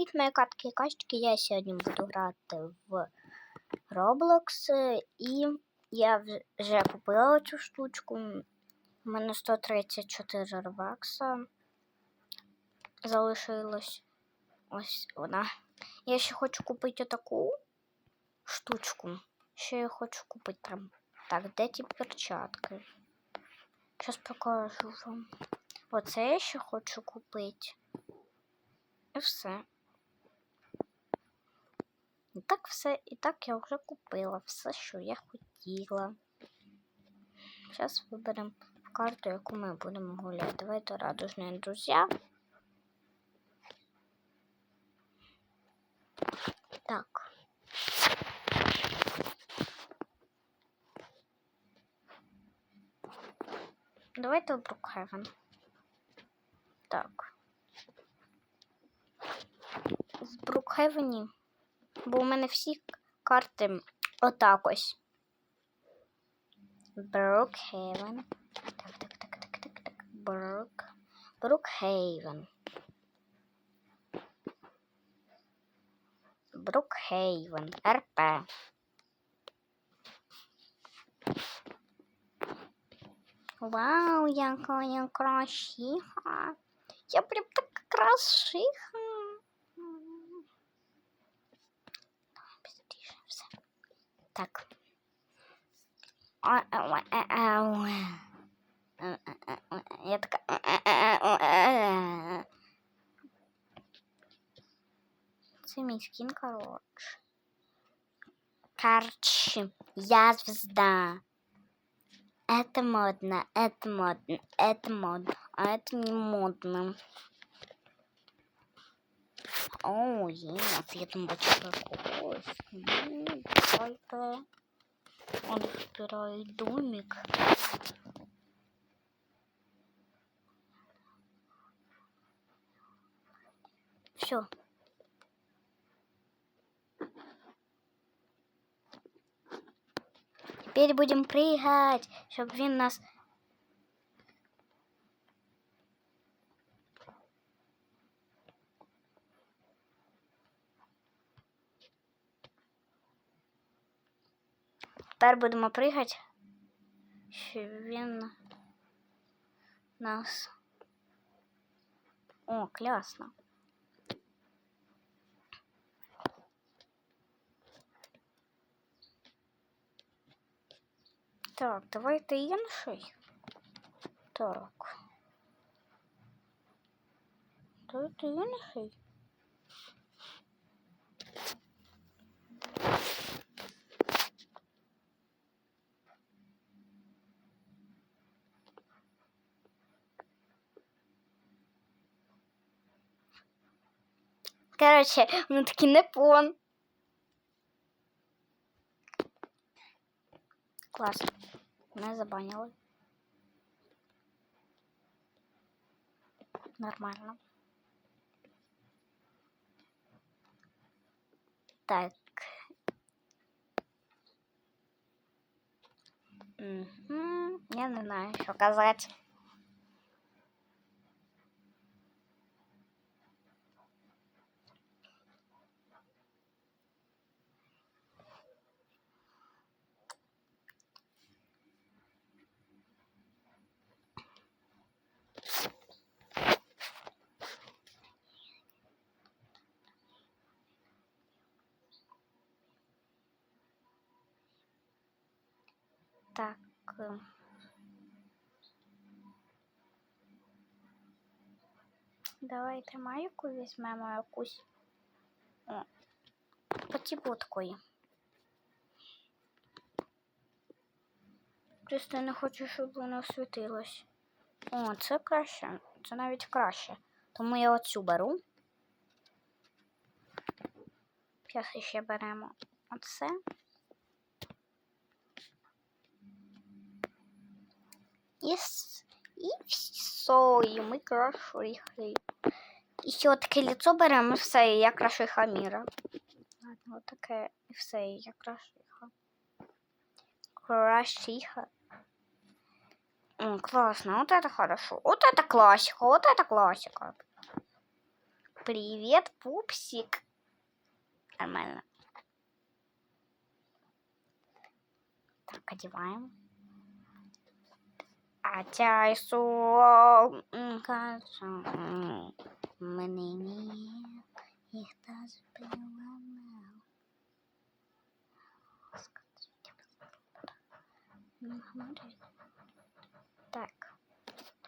Привіт, мої катки і качки. Я сьогодні буду грати в Roblox. е, І я вже купила цю штучку. У мене 134 робакса. Залишилось ось вона. Я ще хочу купити таку штучку. Ще я хочу купити там. Так, де ті перчатки? Зараз покажу вам. Оце я ще хочу купити. І все. І так все, і так я вже купила все, що я хотіла. Зараз виберемо карту, яку ми будемо гуляти. Давайте радужні друзі. Так. Давайте в Брукхевен. Так. в Брукхевені, бо у мене всі карти отак ось. Брукхевен. Так, так, так, так, так, так. Брук. Брукхейвен. Брукхейвен. РП. Вау, яка я красива. Я прям так красиха. Так. Я така. Це мій скін, коротше. Короче, я звезда. Это модно, это модно, это модно, а это не модно. О, нет, я там бачу какой. Давай-ка. Он разбирает домик. Все. Теперь будем прыгать, чтобы він нас... Тепер будемо пригати, щоб він нас... О, класно. Так, давайте інший. Так. Давайте інший. Короче, ну такий не пон. Клас. Мене забанили. Нормально. Так. Угу. Я не знаю, що казати. Так. е. Давайте майку візьмемо якусь. О, по типу. Просто не хочу, щоб воно світилось. О, це краще. Це навіть краще. Тому я оцю беру. Зараз ще беремо оце. І, с- і все, і ми крашихи. І ще таке лицо беремо, і все, і я крашиха міра. Ладно, отаке, і все, і я крашиха. Крашиха. М, классно, вот это хорошо. Вот это классика, вот это классика. Привет, пупсик. Нормально. Так, одеваем. А сом кажу, мене ні, їх та збила Так,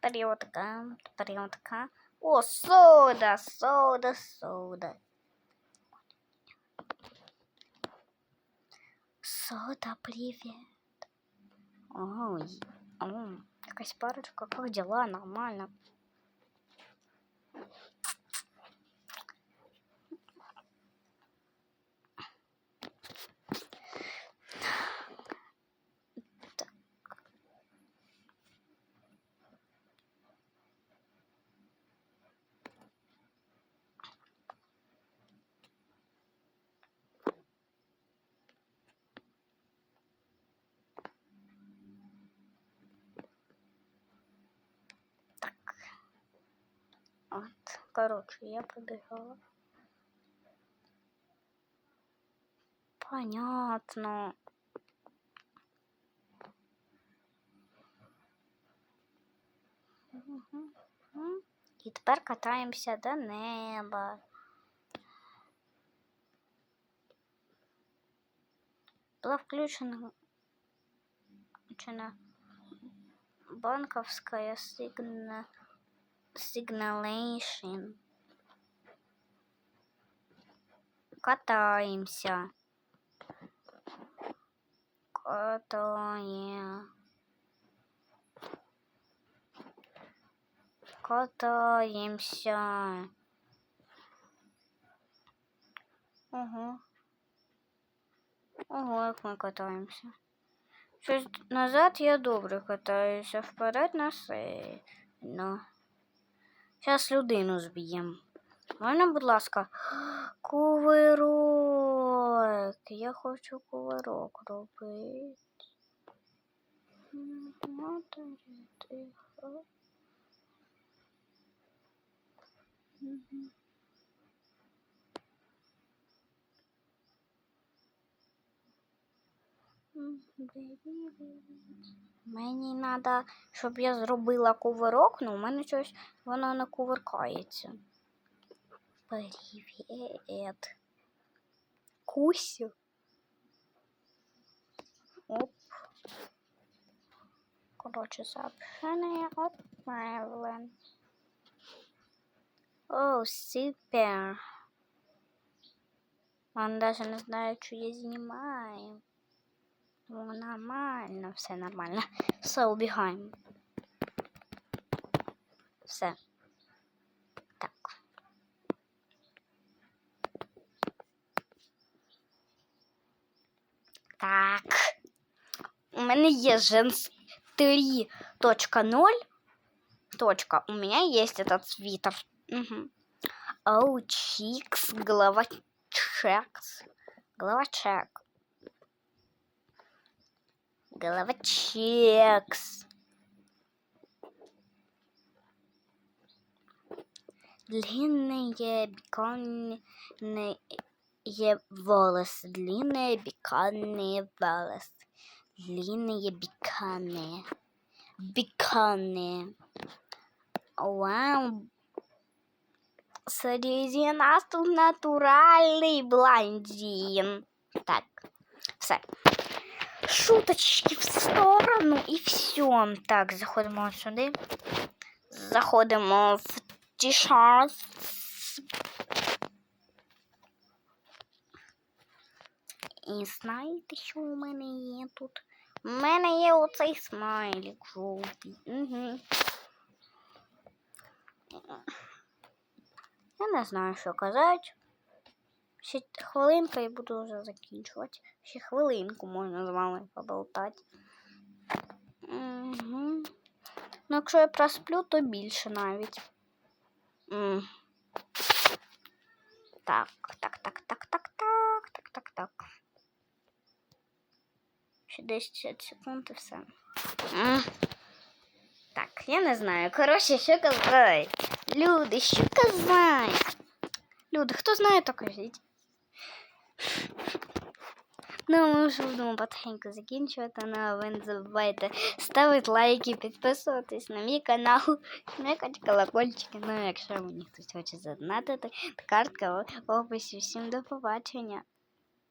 періодка, періодка. О, сода, сода, сода. Сода, привет. Ой, ой якась парочка, как дела? Нормально. Так. Так. От, короче, я побежала. Понятно. Мгм. І тепер катаємося до неба. Включена включена банковская сигна... сигналейшн. Катаемся. Катаем. Катаемся. Ого. Ого, як ми катаємося. Щось назад я добре катаюся, вперед на сильно. Зараз людину зб'ємо. Можна, будь ласка, кувирок. Я хочу кувирок робити. Матері тихо. Мені треба, щоб я зробила кувирок, ну у мене щось воно не кувиркається. Привіт. Кусю. Оп. Коротше, сообщення отправлен. О, супер. Он даже не знає, що я знімаю. Ну, нормально, все нормально. Все, убігаємо. Все. Так. Так. У мене є женс 3.0. Точка. У меня есть этот свитер. Угу. Оу, чикс, голова чекс. Голова чек. Голова чекс. Длинные беконные волосы. Длинные беконные волосы. Длинные беконные. Беконные. Вау. Среди нас тут натуральный блондин. Так, все. Шуточки в сторону і все. Так, заходимо сюди. Заходимо в t-shirt. І знаєте, що у мене є тут? У мене є оцей смайлик жовтий. Угу. Я не знаю, що казати. Ще хвилинка і буду вже закінчувати. Ще хвилинку можна з вами поболтати. Угу. Ну, якщо я просплю, то більше навіть. М. Так, так, так, так, так, так, так, так, так. Ще 10 секунд і все. М. Так, я не знаю. Коротше, що казати. Люди, що казати? Люди, хто знає, то кажіть. Ну, ми вже будемо потихеньку закінчувати. Ну, а ви не забувайте ставити лайки, підписуватись на мій канал, шмикати колокольчики. Ну, якщо мені хтось хоче задонатити, то картка в описі. Всім до побачення.